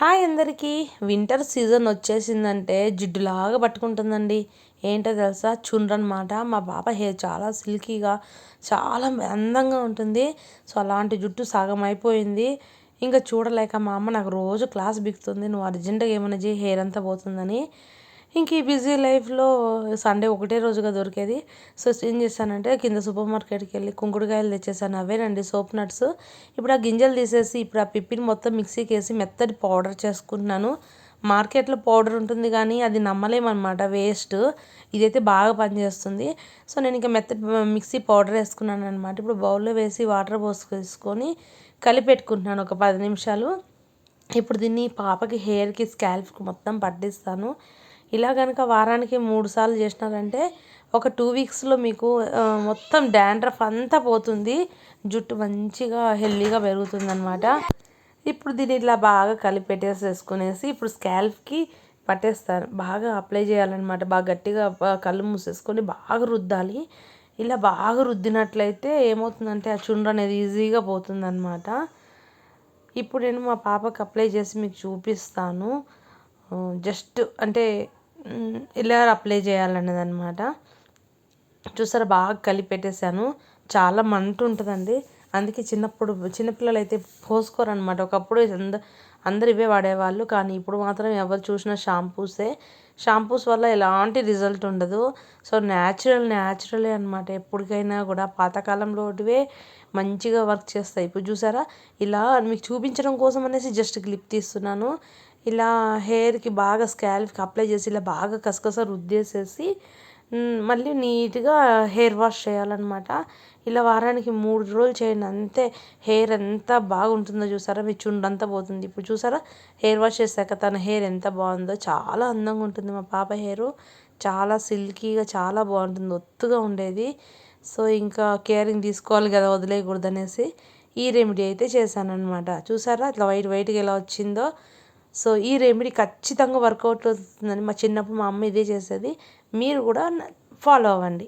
Hi అందరికీ. Winter season వచ్చేసిందంటే జిడ్డులాగా పట్టుకుంటుందండి. ఏంటో తెలుసా? చుండ్రు అనమాట మా పాప హెయిర్ చాలా సిల్కీగా చాలా అందంగా ఉంటుంది. సో అలాంటి జుట్టు సగం అయిపోయింది. ఇంకా చూడలేక మా అమ్మ నాకు రోజు క్లాస్ బిగుతుంది. నువ్వు అర్జెంటుగా ఏమైనా చేయి హెయిర్ అంతా పోతుందని. ఇంక ఈ బిజీ లైఫ్లో సండే ఒకటే రోజుగా దొరికేది. సో ఏం చేశానంటే కింద సూపర్ మార్కెట్కి వెళ్ళి కుంకుడుకాయలు తెచ్చేసాను. అవేనండి సోప్ నట్స్. ఇప్పుడు ఆ గింజలు తీసేసి ఇప్పుడు ఆ పిప్పిని మొత్తం మిక్సీకి వేసి మెత్తటి పౌడర్ చేసుకుంటున్నాను. మార్కెట్లో పౌడర్ ఉంటుంది కానీ అది నమ్మలేమన్నమాట వేస్ట్. ఇదైతే బాగా పనిచేస్తుంది. సో నేను ఇంకా మెత్త మిక్సీ పౌడర్ వేసుకున్నాను అనమాట ఇప్పుడు బౌల్లో వేసి వాటర్ పోసుకొని కలిపెట్టుకుంటున్నాను ఒక పది నిమిషాలు. ఇప్పుడు దీన్ని పాపకి హెయిర్కి స్కాల్ఫ్కి మొత్తం పట్టిస్తాను. ఇలా కనుక వారానికి మూడు సార్లు చేసినారంటే ఒక టూ వీక్స్లో మీకు మొత్తం డాండ్రఫ్ అంతా పోతుంది. జుట్టు మంచిగా హెల్దీగా పెరుగుతుంది అనమాట ఇప్పుడు దీన్ని ఇట్లా బాగా కలిపెట్టేసి వేసుకునేసి ఇప్పుడు స్కాల్ఫ్కి పట్టేస్తారు. బాగా అప్లై చేయాలన్నమాట. బాగా గట్టిగా కళ్ళు మూసేసుకొని బాగా రుద్దాలి. ఇలా బాగా రుద్దినట్లయితే ఏమవుతుందంటే ఆ చుండ్రు అనేది ఈజీగా పోతుందన్నమాట. ఇప్పుడు నేను మా పాపకి అప్లై చేసి మీకు చూపిస్తాను. జస్ట్ అంటే ఇలా అప్లై చేయాలనేది అనమాట చూసారా బాగా కలిపి పెట్టేశాను. చాలా మంట ఉంటుందండి. అందుకే చిన్నప్పుడు చిన్నపిల్లలు అయితే పోసుకోరనమాట ఒకప్పుడు అంద అందరు ఇవే వాడేవాళ్ళు. కానీ ఇప్పుడు మాత్రం ఎవరు చూసినా షాంపూసే. షాంపూస్ వల్ల ఎలాంటి రిజల్ట్ ఉండదు. సో న్యాచురల్ న్యాచురలే అనమాట ఎప్పటికైనా కూడా పాతకాలంలోటివే మంచిగా వర్క్ చేస్తాయి. ఇప్పుడు చూసారా ఇలా మీకు చూపించడం కోసం అనేసి జస్ట్ క్లిప్ తీస్తున్నాను. ఇలా హెయిర్కి బాగా స్కాల్ఫ్కి అప్లై చేసి ఇలా బాగా కసకస రుద్దేసేసి మళ్ళీ నీట్గా హెయిర్ వాష్ చేయాలన్నమాట. ఇలా వారానికి మూడు రోజులు చేయండి. అంతే హెయిర్ ఎంత బాగుంటుందో చూసారా? మీ చుండంతా పోతుంది. ఇప్పుడు చూసారా? హెయిర్ వాష్ చేశాక తన హెయిర్ ఎంత బాగుందో. చాలా అందంగా ఉంటుంది మా పాప హెయిర్. చాలా సిల్కీగా చాలా బాగుంటుంది. ఒత్తుగా ఉండేది. సో ఇంకా కేరింగ్ తీసుకోవాలి కదా వదిలేయకూడదు అనేసి ఈ రెమెడీ అయితే చేశాను అనమాట చూసారా? ఇట్లా వైట్ వైట్గా ఎలా వచ్చిందో. సో ఈ రెమెడీ ఖచ్చితంగా వర్కౌట్ అవుతుందని మా చిన్నప్పుడు మా అమ్మ ఇదే చేసేది. మీరు కూడా ఫాలో అవ్వండి.